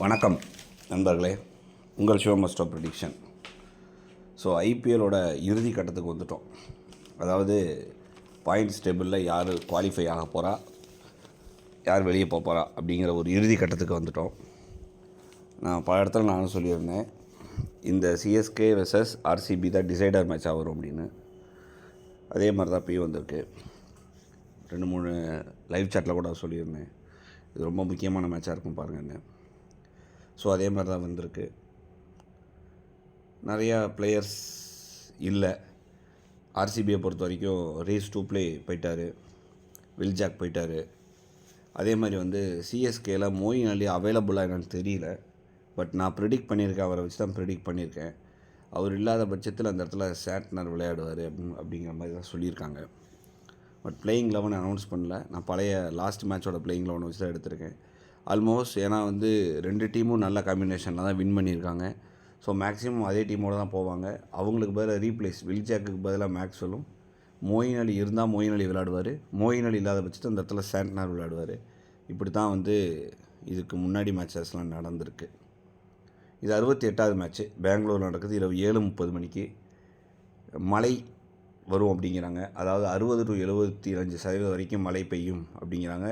வணக்கம் நண்பர்களே. உங்கள் சிவமஸ்டோ ப்ரிடிக்ஷன் ஸோ ஐபிஎலோட இறுதி கட்டத்துக்கு வந்துட்டோம். அதாவது பாயிண்ட்ஸ் டேபிளில் யார் குவாலிஃபை ஆக போகிறா யார் வெளியே போக போகிறா அப்படிங்கிற ஒரு இறுதி கட்டத்துக்கு வந்துட்டோம். நான் பல இடத்துல நானும் சொல்லியிருந்தேன் இந்த சிஎஸ்கே வெர்சஸ் ஆர்சிபி தான் டிசைடர் மேட்சாக வரும் அப்படின்னு. அதே மாதிரி தான் இப்பயும் வந்திருக்கு. ரெண்டு மூணு லைவ் சாட்டில் கூட சொல்லியிருந்தேன். இது ரொம்ப முக்கியமான மேட்சாக இருக்கும் பாருங்கன்னு. ஸோ அதே மாதிரி தான் வந்திருக்கு. நிறையா பிளேயர்ஸ் இல்லை. ஆர்சிபியை பொறுத்த வரைக்கும் ரேஸ் டூ பிளே போயிட்டார். வில்ஜாக் போயிட்டார். அதே மாதிரி வந்து சிஎஸ்கேல மோயின் அலி அவைலபிளாக என்னன்னு தெரியல. பட் நான் ப்ரிடிக்ட் பண்ணியிருக்கேன். அவரை வச்சு தான் ப்ரிடிக்ட் பண்ணியிருக்கேன். அவர் இல்லாத பட்சத்தில் அந்த இடத்துல சேட்னர் விளையாடுவார் அப்படின்னு அப்படிங்கிற மாதிரி தான் சொல்லியிருக்காங்க. பட் பிளேயிங் லெவன் அனௌன்ஸ் பண்ணல. நான் பழைய லாஸ்ட் மேட்சோட பிளேயிங் லெவன் வச்சு தான் எடுத்திருக்கேன். ஆல்மோஸ்ட் ஏன்னா வந்து ரெண்டு டீமும் நல்ல காம்பினேஷனில் தான் வின் பண்ணியிருக்காங்க. ஸோ மேக்ஸிமம் அதே டீமோடு தான் போவாங்க. அவங்களுக்கு பதிலாக ரீப்ளேஸ் வில்ஜாக்கு பதிலாக மேக்ஸ்வெலும் மோயின் அலி இருந்தால் மோயின் அலி விளையாடுவார். மோயின் அலி இல்லாத பட்சத்தில் அந்த இடத்துல சாண்ட்னார் விளையாடுவார். இப்படி தான் வந்து இதுக்கு முன்னாடி மேட்சஸ்லாம் நடந்திருக்கு. இது அறுபத்தி எட்டாவது மேட்ச்சு பெங்களூர் நடக்குது. இரவு ஏழு முப்பது மணிக்கு. மழை வரும் அப்படிங்கிறாங்க. அதாவது அறுபது டு எழுபத்தி அஞ்சு சதவீதம் வரைக்கும் மழை பெய்யும் அப்படிங்கிறாங்க.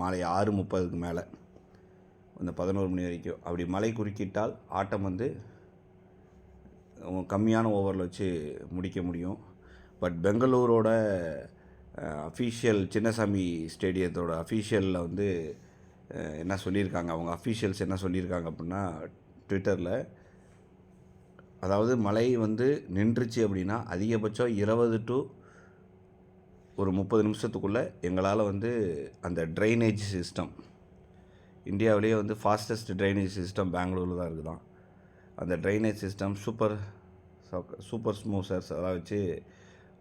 மாலை ஆறு முப்பதுக்கு மேலே அந்த பதினோரு மணி வரைக்கும். அப்படி மழை குறுக்கிட்டால் ஆட்டம் வந்து கம்மியான ஓவரில் வச்சு முடிக்க முடியும். பட் பெங்களூரோட அஃபீஷியல் சின்னசாமி ஸ்டேடியத்தோட அஃபீஷியலில் வந்து என்ன சொல்லியிருக்காங்க? அவங்க அஃபீஷியல்ஸ் என்ன சொல்லியிருக்காங்க அப்படின்னா ட்விட்டரில் அதாவது மழை வந்து நின்றுச்சு அப்படின்னா அதிகபட்சம் இருபது டு ஒரு முப்பது நிமிஷத்துக்குள்ளே எங்களால் வந்து அந்த ட்ரைனேஜ் சிஸ்டம் இந்தியாவிலேயே வந்து ஃபாஸ்டஸ்ட் ட்ரைனேஜ் சிஸ்டம் பெங்களூரில் தான் இருக்குதான். அந்த ட்ரைனேஜ் சிஸ்டம் சூப்பர் சூப்பர் ஸ்மூசர்ஸ் அதெல்லாம் வச்சு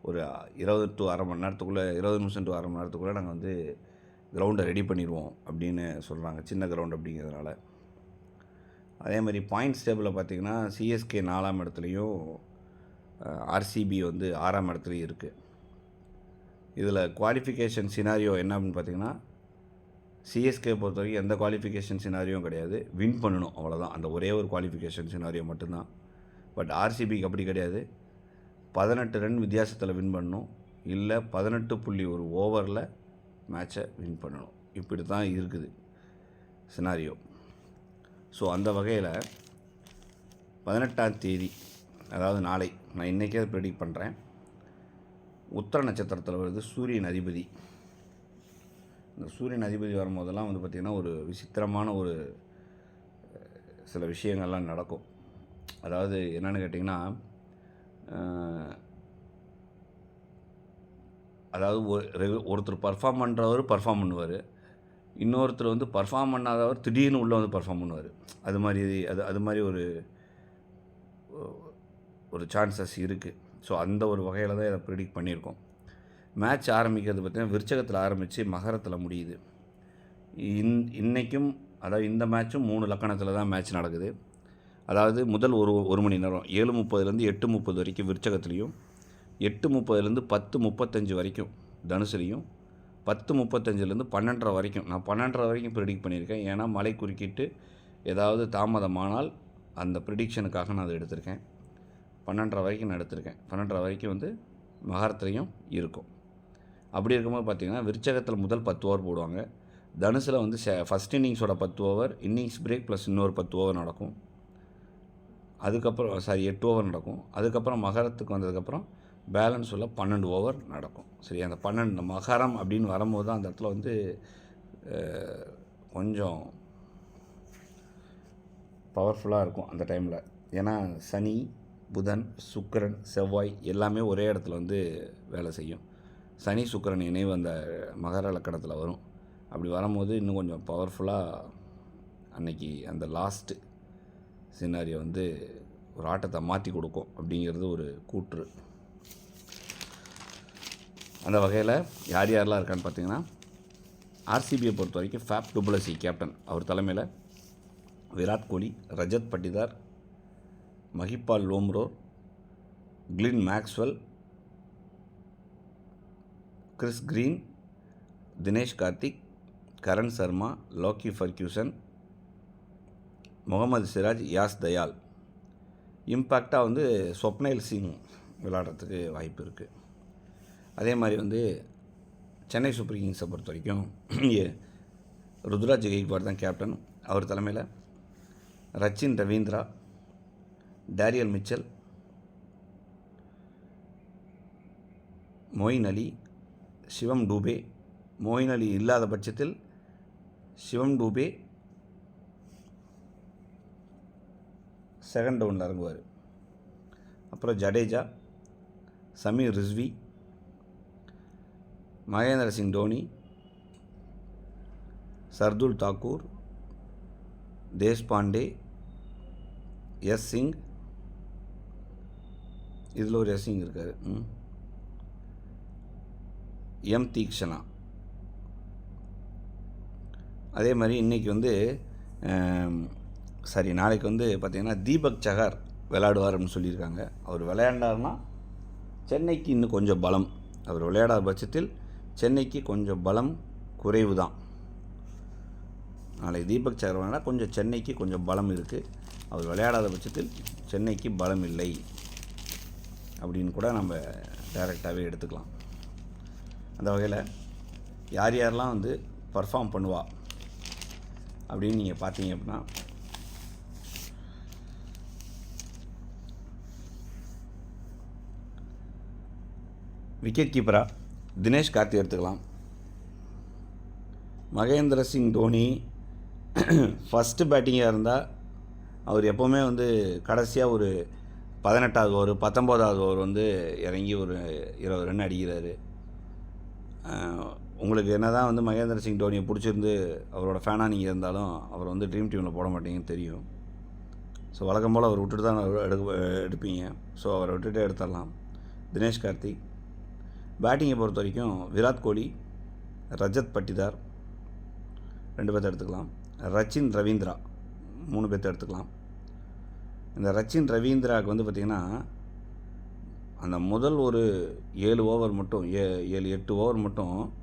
ஒரு இருபது டு அரை மணி நேரத்துக்குள்ளே இருபது நிமிஷம் டு அரை மணி நேரத்துக்குள்ளே நாங்கள் வந்து கிரவுண்டை ரெடி பண்ணிடுவோம் அப்படின்னு சொல்கிறாங்க சின்ன கிரவுண்ட் அப்படிங்கிறதுனால. அதே மாதிரி பாயிண்ட்ஸ் டேபிளில் பார்த்தீங்கன்னா சிஎஸ்கே நாலாம் இடத்துலையும் ஆர்சிபி வந்து ஆறாம் இடத்துலையும் இருக்குது இதில் குவாலிஃபிகேஷன் சினாரியோ என்ன அப்படின்னு பார்த்தீங்கன்னா சிஎஸ்கே பொறுத்த வரைக்கும் எந்த குவாலிஃபிகேஷன் சினாரியும் கிடையாது. வின் பண்ணணும் அவ்வளோதான் அந்த ஒரே ஒரு குவாலிஃபிகேஷன் சினாரியோ மட்டும்தான். பட் ஆர்சிபிக்கு அப்படி கிடையாது. பதினெட்டு ரன் வித்தியாசத்தில் வின் பண்ணணும். இல்லை பதினெட்டு புள்ளி ஒரு ஓவரில் மேட்சை வின் பண்ணணும். இப்படி தான் இருக்குது சினாரியோ ஸோ அந்த வகையில் பதினெட்டாம் தேதி அதாவது நாளை நான் இன்றைக்கே ப்ரெடிக்ட் பண்ணுறேன் உத்தர நட்சத்திரத்தில் வருது சூரியன் அதிபதி. இந்த சூரியன் அதிபதி வரும்போதெல்லாம் வந்து பார்த்திங்கன்னா ஒரு விசித்திரமான ஒரு சில விஷயங்கள்லாம் நடக்கும். அதாவது என்னென்னு கேட்டிங்கன்னா அதாவது ஒரு ஒருத்தர் பர்ஃபார்ம் பண்ணுறவர் பர்ஃபார்ம் பண்ணுவார். இன்னொருத்தர் வந்து பர்ஃபார்ம் பண்ணாதவர் திடீர்னு உள்ளே வந்து பர்ஃபார்ம் பண்ணுவார். அது மாதிரி அது அது மாதிரி ஒரு ஒரு சான்சஸ் இருக்குது ஸோ அந்த ஒரு வகையில் தான் இதை ப்ரிடிக்ட் பண்ணியிருக்கோம். மேட்ச் ஆரம்பிக்கிறது பார்த்தீங்கன்னா விருச்சகத்தில் ஆரம்பித்து மகரத்தில் முடியுது. இன் இன்றைக்கும் அதாவது இந்த மேட்ச்சும் மூணு லக்கணத்தில் தான் மேட்ச் நடக்குது. அதாவது முதல் ஒரு ஒரு மணி நேரம் ஏழு முப்பதுலேருந்து எட்டு முப்பது வரைக்கும் விருச்சகத்துலேயும் எட்டு முப்பதுலேருந்து பத்து முப்பத்தஞ்சு வரைக்கும் தனுசுலேயும் பத்து முப்பத்தஞ்சுலேருந்து பன்னெண்டரை வரைக்கும் நான் பன்னெண்டரை வரைக்கும் ப்ரிடிக்ட் பண்ணியிருக்கேன். ஏன்னா மழை குறுக்கிட்டு ஏதாவது தாமதமானால் அந்த ப்ரிடிக்ஷனுக்காக நான் அதை எடுத்திருக்கேன். பன்னெண்டரை வரைக்கும் நான் எடுத்திருக்கேன். பன்னெண்டரை வரைக்கும் வந்து மகரத்துலேயும் இருக்கும். அப்படி இருக்கும்போது பார்த்தீங்கன்னா விருச்சகத்தில் முதல் பத்து ஓவர் போடுவாங்க. தனுசில் வந்து ஃபஸ்ட் இன்னிங்ஸோட பத்து ஓவர் இன்னிங்ஸ் பிரேக் ப்ளஸ் இன்னொரு பத்து ஓவர் நடக்கும். அதுக்கப்புறம் சாரி எட்டு ஓவர் நடக்கும். அதுக்கப்புறம் மகரத்துக்கு வந்ததுக்கப்புறம் பேலன்ஸ் உள்ள பன்னெண்டு ஓவர் நடக்கும். சரி அந்த பன்னெண்டு மகரம் அப்படின்னு வரும்போது தான் அந்த இடத்துல வந்து கொஞ்சம் பவர்ஃபுல்லாக இருக்கும் அந்த டைமில் ஏன்னா சனி புதன் சுக்கிரன் செவ்வாய் எல்லாமே ஒரே இடத்துல வந்து வேலை செய்யும். சனி சுக்கிரன் இணைவு அந்த மகர லக்கணத்தில் வரும். அப்படி வரும்போது இன்னும் கொஞ்சம் பவர்ஃபுல்லாக அன்னைக்கு அந்த லாஸ்ட்டு சினாரியை வந்து ஒரு ஆட்டத்தை மாற்றி கொடுக்கும் அப்படிங்கிறது ஒரு கூற்று. அந்த வகையில் யார் யாரெலாம் இருக்கான்னு பார்த்தீங்கன்னா ஆர்சிபியை பொறுத்த வரைக்கும் ஃபேப் டுப்ளசி கேப்டன் அவர் தலைமையில் Virat Kohli Rajat Patidar Mahipal Lomror Glenn Maxwell Chris Green Dinesh Karthik Karan Sharma Lockie Ferguson Mohammed Siraj Yash Dayal. இம்பேக்டாக வந்து ஸ்வப்னைல் சிங் விளாட்றதுக்கு வாய்ப்பு இருக்குது அதே மாதிரி வந்து சென்னை சூப்பர் கிங்ஸை பொறுத்த வரைக்கும் ருத்ராஜ் கெய்க்வாட் தான் கேப்டன். அவர் தலைமையில் ரச்சின் ரவீந்திரா டேரியல் மிச்சல் மொயின் அலி சிவம் டூபே மொயின் அலி இல்லாத பட்சத்தில் சிவம் டூபே செகண்ட் ரவுண்டில் இறங்குவார். அப்புறம் ஜடேஜா சமீர் ரிஸ்வி மகேந்திர சிங் தோனி சர்துல் தாக்கூர் தேஷ்பாண்டே எஸ் சிங் இதில் ஒரு ரசிங் இருக்கார். எம் தீக்ஷனா. அதே மாதிரி இன்றைக்கி வந்து சரி நாளைக்கு வந்து பார்த்திங்கன்னா தீபக் சஹார் விளையாடுவார்னு சொல்லியிருக்காங்க. அவர் விளையாண்டாருன்னா சென்னைக்கு இன்னும் கொஞ்சம் பலம். அவர் விளையாடாத பட்சத்தில் சென்னைக்கு கொஞ்சம் பலம் குறைவு தான் நாளைக்கு தீபக் சஹர் விளையாடா கொஞ்சம் சென்னைக்கு கொஞ்சம் பலம் இருக்குது அவர் விளையாடாத பட்சத்தில் சென்னைக்கு பலம் இல்லை. அப்படின்னு கூட நம்ம டைரெக்டாகவே எடுத்துக்கலாம். அந்த வகையில் யார் யாரெல்லாம் வந்து பர்ஃபார்ம் பண்ணுவா அப்படின்னு நீங்கள் பார்த்தீங்க அப்படின்னா விக்கெட் கீப்பராக தினேஷ் கார்த்தி எடுத்துக்கலாம். மகேந்திர சிங் தோனி ஃபஸ்ட்டு பேட்டிங்காக இருந்தால் அவர் எப்போவுமே வந்து கடைசியாக ஒரு பதினெட்டாவது ஓவர் பத்தொம்போதாவது ஓவர் வந்து இறங்கி ஒரு இருபது ரன் அடிக்கிறாரு. உங்களுக்கு என்ன தான் வந்து மகேந்திர சிங் தோனியை பிடிச்சிருந்து அவரோட ஃபேனாக நீங்கள் இருந்தாலும் அவர் வந்து ட்ரீம் டீமில் போட மாட்டீங்கன்னு தெரியும். ஸோ வழக்கம் போல் அவர் விட்டுட்டு தான் எடுக்க எடுப்பீங்க. ஸோ அவரை விட்டுட்டு எடுத்துடலாம். தினேஷ் கார்த்திக். பேட்டிங்கை பொறுத்த வரைக்கும் விராட் கோலி ரஜத் பட்டிதார் ரெண்டு பேர்த்த எடுத்துக்கலாம். ரச்சின் ரவீந்திரா மூணு பேர்த்த எடுத்துக்கலாம். இந்த ரச்சின் ரவீந்திராவுக்கு வந்து பார்த்திங்கன்னா அந்த முதல் ஒரு ஏழு ஓவர் மட்டும் ஏ ஏழு எட்டு ஓவர் மட்டும்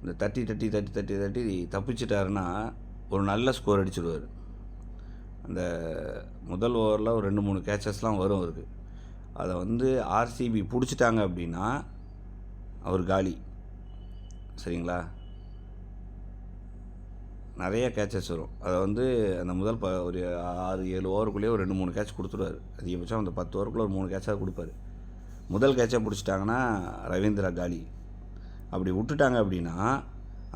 இந்த தட்டி தட்டி தட்டி தட்டி தட்டி தப்பிச்சிட்டாருன்னா ஒரு நல்ல ஸ்கோர் அடிச்சிடுவார். அந்த முதல் ஓவரில் ஒரு ரெண்டு மூணு கேச்சஸ்லாம் வரும் அவருக்கு. அதை வந்து ஆர்சிபி பிடிச்சிட்டாங்க அப்படின்னா அவர் காலி. சரிங்களா? நிறைய கேச்சஸ் வரும். அதை வந்து அந்த முதல் ப ஒரு ஆறு ஏழு ஓவருக்குள்ளேயே ஒரு ரெண்டு மூணு கேட்ச் கொடுத்துருவாரு. அதிகபட்சம் அந்த பத்து ஓவருக்குள்ளே ஒரு மூணு கேட்சாக கொடுப்பாரு. முதல் கேட்சை பிடிச்சிட்டாங்கன்னா ரவீந்திரா காலி. அப்படி விட்டுட்டாங்க அப்படின்னா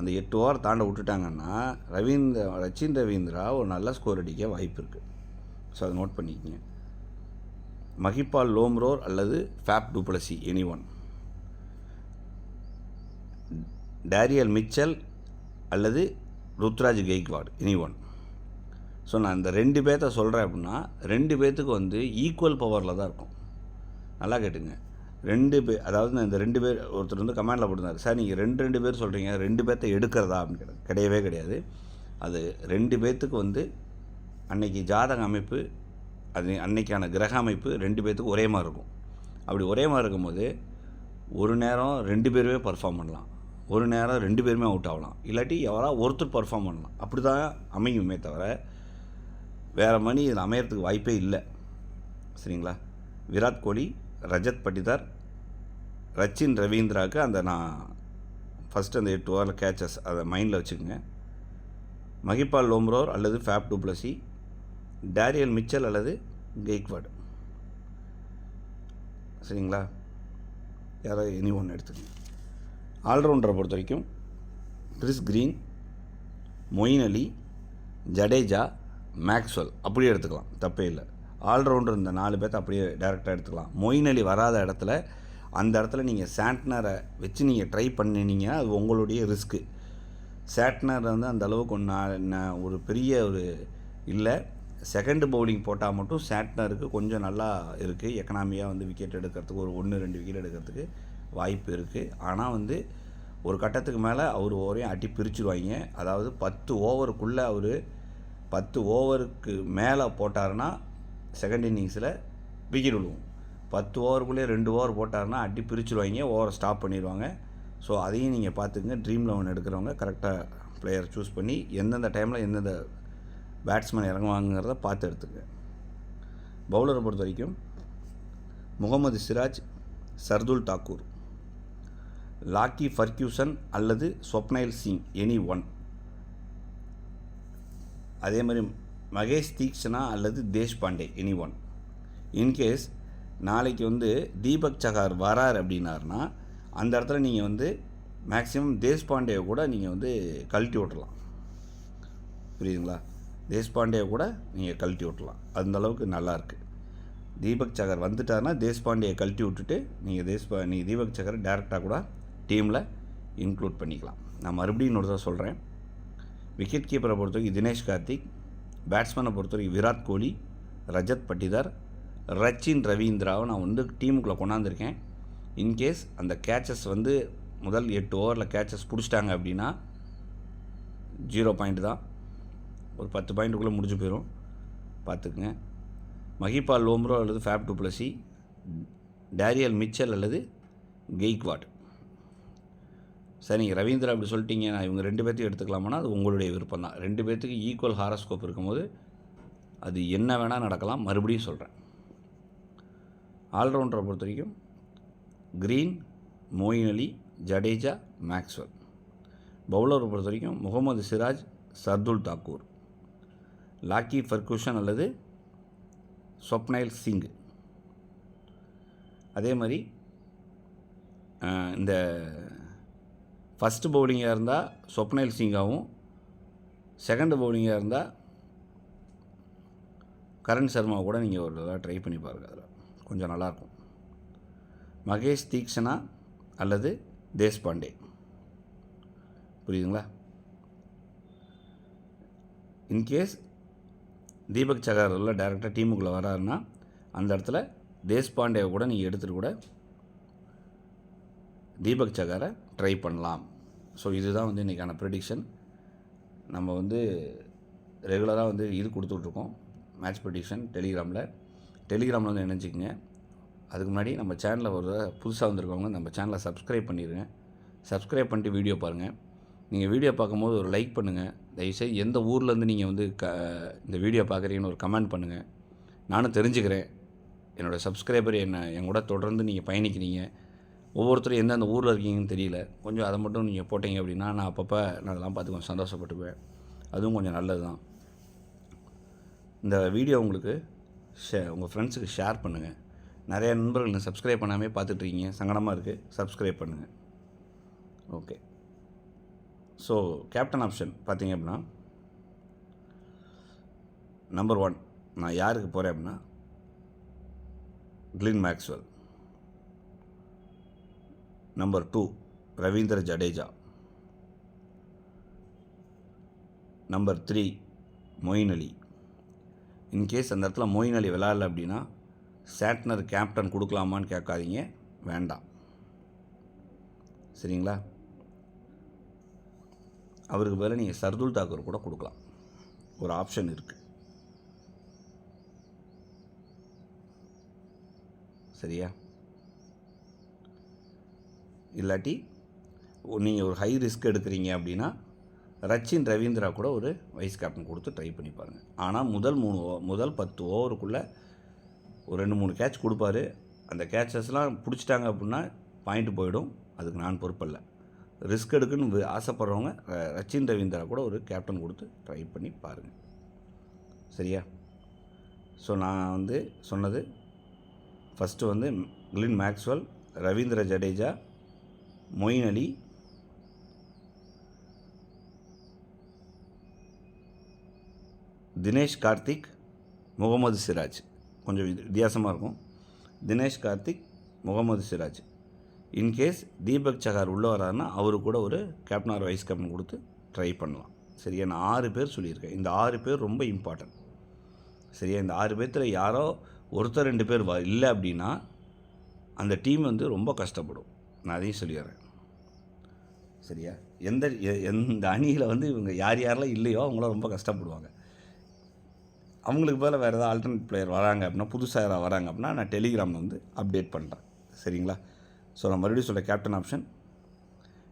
அந்த எட்டு ஓவர் தாண்ட விட்டுட்டாங்கன்னா ரவீந்திர ரச்சின் ரவீந்திரா ஒரு நல்ல ஸ்கோர் அடிக்க வாய்ப்பு இருக்குது ஸோ அதை நோட் பண்ணிக்கங்க. மஹிபால் லோம்ரோர் அல்லது Faf du Plessis any one Daryl Mitchell அல்லது Ruturaj Gaikwad any one so நான் இந்த ரெண்டு பேர்த்த சொல்கிறேன் அப்படின்னா ரெண்டு பேர்த்துக்கு வந்து ஈக்குவல் பவரில் தான் இருக்கும். நல்லா கேட்டுங்க. ரெண்டு பேர் அதாவது நான் இந்த ரெண்டு பேர் ஒருத்தர் வந்து கமெண்டில் போட்டிருந்தார். சார் நீங்கள் ரெண்டு ரெண்டு பேர் சொல்கிறீங்க ரெண்டு பேர்த்த எடுக்கிறதா? அப்படின்னு கிடையவே கிடையாது. அது ரெண்டு பேர்த்துக்கு வந்து அன்னைக்கு ஜாதக அமைப்பு அது அன்னைக்கான கிரக அமைப்பு ரெண்டு பேர்த்துக்கு ஒரே மாதிரி இருக்கும். அப்படி ஒரே மாதிரி இருக்கும்போது ஒரு நேரம் ரெண்டு பேருமே பர்ஃபார்ம் பண்ணலாம். ஒரு நேரம் ரெண்டு பேருமே அவுட் ஆகலாம். இல்லாட்டி யாராவது ஒருத்தர் பர்ஃபார்ம் பண்ணலாம். அப்படி தான் அமையுமே தவிர வேறு மணி இதில் அமையறதுக்கு வாய்ப்பே இல்லை. சரிங்களா? விராட் கோலி ரஜத் பட்டிதார் ரச்சின் ரவீந்திராவுக்கு அந்த நான் ஃபஸ்ட்டு அந்த எட்டு ஓவரில் கேச்சஸ் அதை மைண்டில் வச்சுக்கோங்க. மகிபால் லோம்ரோர் அல்லது ஃபேப் டூப்ளசி டேரியல் மிச்சல் அல்லது கெய்க்வாட். சரிங்களா? யாரோ எனி ஒன்று எடுத்துக்கோங்க. ஆல்ரவுண்டரை பொறுத்த வரைக்கும் Chris Green Moeen Ali Jadeja Maxwell. அப்படியே எடுத்துக்கலாம். தப்பே இல்லை. ஆல்ரவுண்டர் இந்த நாலு பேர்த்த அப்படியே டேரெக்டாக எடுத்துக்கலாம். மொயின் அலி வராத இடத்துல அந்த இடத்துல நீங்கள் சாண்ட்னரை வச்சு நீங்கள் ட்ரை பண்ணினீங்க அது உங்களுடைய ரிஸ்க்கு சேட்னர் வந்து அந்த அளவுக்கு ஒன்று ஒரு பெரிய ஒரு இல்லை. செகண்ட் பவுலிங் போட்டால் மட்டும் சேட்னருக்கு கொஞ்சம் நல்லா இருக்குது எக்கனாமியாக வந்து விக்கெட் எடுக்கிறதுக்கு ஒரு ஒன்று ரெண்டு விக்கெட் எடுக்கிறதுக்கு. வாய்ப்பு இருக்குது ஆனால் வந்து ஒரு கட்டத்துக்கு மேலே அவர் ஓவரையும் அட்டி பிரிச்சுருவாங்க அதாவது பத்து ஓவருக்குள்ளே அவர் பத்து ஓவருக்கு மேலே போட்டாருன்னா செகண்ட் இன்னிங்ஸில் விக்கெட் விழுவும். பத்து ஓவருக்குள்ளேயே ரெண்டு ஓவர் போட்டார்னா அட்டி பிரிச்சுருவாங்க ஓவரை ஸ்டாப் பண்ணிடுவாங்க ஸோ அதையும் நீங்கள் பார்த்துங்க ட்ரீம் லெவன் எடுக்கிறவங்க கரெக்டாக பிளேயர் சூஸ் பண்ணி எந்தெந்த டைமில் எந்தெந்த பேட்ஸ்மேன் இறங்குவாங்கிறத பார்த்து எடுத்துங்க பவுலரை பொறுத்த வரைக்கும் முகமது சிராஜ் சர்துல் தாக்கூர். லாக்கி ஃபர்க்யூசன் அல்லது ஸ்வப்னைல் சிங் எனி ஒன் அதே மாதிரி மகேஷ் தீக்ஷனா அல்லது தேஷ்பாண்டே எனி ஒன் இன்கேஸ் நாளைக்கு வந்து தீபக் சகார் வரார் அப்படின்னாருனா அந்த இடத்துல நீங்கள் வந்து மேக்ஸிமம் தேஷ்பாண்டேவை கூட நீங்கள் வந்து கழட்டி விட்றலாம் புரியுதுங்களா? தேஷ்பாண்டேவை கூட நீங்கள் கழட்டி விட்றலாம் அந்தளவுக்கு நல்லாயிருக்கு தீபக் சகர் வந்துட்டாருன்னா தேஷ்பாண்டேயை கழட்டி விட்டுட்டு நீங்கள் தேஷ்பா நீங்கள் தீபக் சகர் டேரெக்டாக கூட டீமில் இன்க்ளூட் பண்ணிக்கலாம். நான் மறுபடியும் இன்னொரு தான் சொல்கிறேன் விக்கெட் கீப்பரை பொறுத்த வரைக்கும் தினேஷ் கார்த்திக் பேட்ஸ்மேனை பொறுத்த வரைக்கும் விராட் கோலி ரஜத் பட்டிதார் ரச்சின் ரவீந்திராவை நான் வந்து டீமுக்குள்ளே கொண்டாந்துருக்கேன். இன்கேஸ் அந்த கேச்சஸ் வந்து முதல் எட்டு ஓவரில் கேச்சஸ் பிடிச்சிட்டாங்க அப்படின்னா ஜீரோ பாயிண்ட் தான். ஒரு பத்து பாயிண்ட்டுக்குள்ளே முடிஞ்சு போயிடும் பார்த்துக்குங்க. மஹிபால் லோம்ரோ அல்லது Faf du Plessis Daryl Mitchell அல்லது கெய்க்வாட் சரி நீங்கள் ரவீந்திரா அப்படி சொல்லிட்டீங்க நான் இவங்க ரெண்டு பேர்த்தையும் எடுத்துக்கலாமானா அது உங்களுடைய விருப்பம் தான். ரெண்டு பேர்த்துக்கு ஈக்குவல் ஹாரஸ்கோப் இருக்கும்போது அது என்ன வேணால் நடக்கலாம் மறுபடியும் சொல்கிறேன் ஆல்ரவுண்டரை பொறுத்த வரைக்கும் க்ரீன் மோயின் அலி ஜடேஜா மேக்ஸ்வெல் பவுலரை பொறுத்த வரைக்கும் முகமது சிராஜ் சர்துல் தாக்கூர். லாக்கி ஃபர்கூஷன் அல்லது ஸ்வப்னைல் சிங் அதே மாதிரி இந்த ஃபஸ்ட்டு பவுலிங்காக இருந்தால் சொப்னேல் சிங்காகவும் செகண்ட் பவுலிங்காக இருந்தால் கரண் சர்மா கூட நீங்கள் ஒரு தடவை ட்ரை பண்ணி பாருங்க அதில். கொஞ்சம் நல்லாயிருக்கும் மகேஷ் தீக்ஷனா அல்லது தேஷ்பாண்டே புரியுதுங்களா? இன்கேஸ் தீபக் சகாரில் டேரெக்டாக டீமுக்குள்ளே வராருன்னா அந்த இடத்துல தேஷ்பாண்டேவை கூட நீங்கள் எடுத்துகிட்டு கூட தீபக் சகாரை ட்ரை பண்ணலாம். ஸோ இதுதான் வந்து இன்றைக்கான ப்ரெடிக்ஷன் நம்ம வந்து ரெகுலராக வந்து இது கொடுத்துட்ருக்கோம். மேட்ச் ப்ரெடிக்ஷன் டெலிகிராமில் டெலிகிராமில் வந்து நினச்சிக்கங்க அதுக்கு முன்னாடி நம்ம சேனலில் ஒரு புதுசாக வந்திருக்கவங்க நம்ம சேனலை சப்ஸ்கிரைப் பண்ணிடுங்க சப்ஸ்கிரைப் பண்ணிட்டு வீடியோ பாருங்கள் நீங்கள் வீடியோ பார்க்கும்போது ஒரு லைக் பண்ணுங்கள் தயவுசெய்து எந்த ஊர்லேருந்து நீங்கள் வந்து க இந்த வீடியோ பார்க்குறீங்கன்னு ஒரு கமெண்ட் பண்ணுங்கள் நானும் தெரிஞ்சுக்கிறேன். என்னோடய சப்ஸ்கிரைபர் என்ன என் கூட தொடர்ந்து நீங்கள் பயணிக்கிறீங்க. ஒவ்வொருத்தரும் எந்தெந்த ஊரில் இருக்கீங்கன்னு தெரியல. கொஞ்சம் அதை மட்டும் நீங்கள் போட்டீங்க அப்படின்னா நான் அப்பப்போ நான் அதெல்லாம் பார்த்து கொஞ்சம் சந்தோஷப்பட்டுப்பேன் அதுவும் கொஞ்சம் நல்லது தான் இந்த வீடியோ உங்களுக்கு ஷே உங்கள் ஃப்ரெண்ட்ஸுக்கு ஷேர் பண்ணுங்கள் நிறைய நண்பர்கள் இன்னும் சப்ஸ்கிரைப் பண்ணாமே பார்த்துட்ருக்கீங்க சங்கடமாக இருக்குது சப்ஸ்கிரைப் பண்ணுங்கள் ஓகே ஸோ கேப்டன் ஆப்ஷன் பார்த்தீங்க அப்படின்னா நம்பர் ஒன் நான் யாருக்கு போகிறேன் அப்படின்னா Glenn Maxwell number two Ravindra Jadeja number three Moeen Ali in case அந்த இடத்துல மொயின் அலி விளாட்ல அப்படின்னா சேட்னர் கேப்டன் கொடுக்கலாமான்னு கேட்காதீங்க. வேண்டாம். சரிங்களா? அவருக்கு பதில் நீங்கள் சர்துல் தாக்கூர் கூட கொடுக்கலாம். ஒரு ஆப்ஷன் இருக்குது சரியா? இல்லாட்டி நீங்கள் ஒரு ஹை ரிஸ்க் எடுக்கிறீங்க அப்படின்னா ரச்சின் ரவீந்திரா கூட ஒரு வைஸ் கேப்டன் கொடுத்து ட்ரை பண்ணி பாருங்கள் ஆனால் முதல் மூணு ஓ முதல் பத்து ஓவருக்குள்ளே ஒரு ரெண்டு மூணு கேட்ச் கொடுப்பாரு. அந்த கேட்சஸ்லாம் பிடிச்சிட்டாங்க அப்படின்னா பாயிண்ட் போயிடும். அதுக்கு நான் பொறுப்பில்லை. ரிஸ்க் எடுக்குன்னு ஆசைப்பட்றவங்க ஆசைப்படுறவங்க ரச்சின் ரவீந்திரா கூட ஒரு கேப்டன் கொடுத்து ட்ரை பண்ணி பாருங்கள் சரியா? ஸோ நான் வந்து சொன்னது ஃபஸ்ட்டு வந்து கிளின் மேக்ஸ்வெல் ரவீந்திர ஜடேஜா மொயின் அலி தினேஷ் கார்த்திக் முகமது சிராஜ். கொஞ்சம் வித்தியாசமாக இருக்கும். தினேஷ் கார்த்திக் முகமது சிராஜ். இன்கேஸ் தீபக் சகார் உள்ளே வராருன்னா அவரு கூட ஒரு கேப்டன் ஆர் வைஸ் கேப்டன் கொடுத்து ட்ரை பண்ணலாம். சரியா? நான் ஆறு பேர் சொல்லியிருக்கேன். இந்த ஆறு பேர் ரொம்ப இம்பார்ட்டன்ட் சரியா? இந்த ஆறு பேர்த்தில் யாரோ ஒருத்தர் ரெண்டு பேர் வ இல்லை அப்படின்னா அந்த டீம் வந்து ரொம்ப கஷ்டப்படும். நான் அதையும் சொல்லிடுறேன். சரியா? எந்த எ- எந்த அணியில் வந்து இவங்க யார் யாரெல்லாம் இல்லையோ அவங்களாம் ரொம்ப கஷ்டப்படுவாங்க. அவங்களுக்கு பதில் வேறு ஏதாவது ஆல்டர்னேட் பிளேயர் வராங்க அப்படின்னா புதுசாக யாராவது வராங்க அப்படின்னா நான் டெலிகிராமில் வந்து அப்டேட் பண்ணுறேன் சரிங்களா? ஸோ நான் மறுபடியும் சொல்ல கேப்டன் ஆப்ஷன்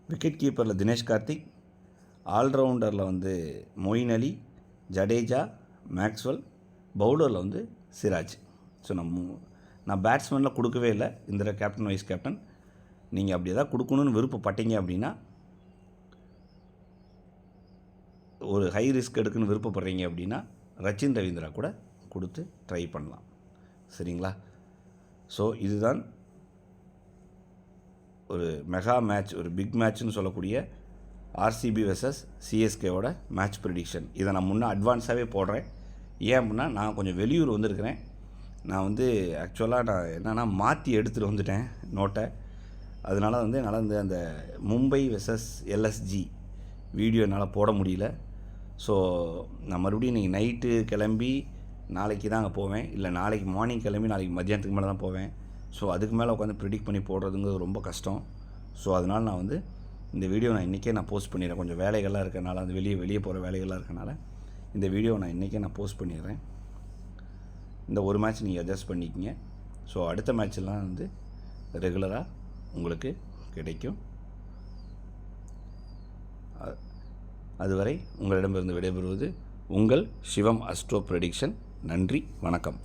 விக்கெட் கீப்பரில் தினேஷ் கார்த்திக். ஆல்ரவுண்டரில் வந்து மொயின் அலி ஜடேஜா மேக்ஸ்வெல். பவுலரில் வந்து சிராஜ். ஸோ நான் நான் பேட்ஸ்மேனில் கொடுக்கவே இல்லை. இந்த கேப்டன் வைஸ் கேப்டன் நீங்கள் அப்படி எதாவது கொடுக்கணுன்னு விருப்பப்பட்டீங்க அப்படின்னா ஒரு ஹை ரிஸ்க் எடுக்குன்னு விருப்பப்படுறீங்க அப்படின்னா ரச்சின் ரவீந்திரா கூட கொடுத்து ட்ரை பண்ணலாம். சரிங்களா? ஸோ இதுதான் ஒரு மெகா மேட்ச் ஒரு பிக் மேட்ச்னு சொல்லக்கூடிய ஆர்சிபி வெர்சஸ் சிஎஸ்கேவோட மேட்ச் ப்ரிடிக்ஷன் இதை நான் முன்னே அட்வான்ஸாகவே போடுறேன். ஏன் அப்படின்னா நான் கொஞ்சம் வெளியூர் வந்திருக்கிறேன். நான் வந்து ஆக்சுவலாக நான் என்னென்னா மாற்றி எடுத்துகிட்டு வந்துட்டேன் நோட்டை அதனால வந்து என்னால் வந்து அந்த மும்பை வெர்சஸ் எல்எஸ்ஜி வீடியோ என்னால் போட முடியல. ஸோ நான் மறுபடியும் இன்றைக்கி நைட்டு கிளம்பி நாளைக்கு தான் அங்கே போவேன். இல்லை நாளைக்கு மார்னிங் கிளம்பி நாளைக்கு மத்தியானத்துக்கு மேலே தான் போவேன். ஸோ அதுக்கு மேலே உட்காந்து ப்ரிடிக்ட் பண்ணி போடுறதுங்கிறது ரொம்ப கஷ்டம். ஸோ அதனால் நான் வந்து இந்த வீடியோ நான் இன்றைக்கே நான் போஸ்ட் பண்ணிடுறேன். கொஞ்சம் வேலைகள்லாம் இருக்கனால அந்த வெளியே வெளியே போகிற வேலைகள்லாம் இருக்கனால இந்த வீடியோ நான் இன்றைக்கே நான் போஸ்ட் பண்ணிடுறேன். இந்த ஒரு மேட்ச் நீங்கள் அட்ஜஸ்ட் பண்ணிக்கிங்க. ஸோ அடுத்த மேட்செல்லாம் வந்து ரெகுலராக உங்களுக்கு கிடைக்கும். அதுவரை உங்களிடமிருந்து விடைபெறுவது உங்கள் சிவம் அஸ்ட்ரோ ப்ரெடிக்ஷன். நன்றி வணக்கம்.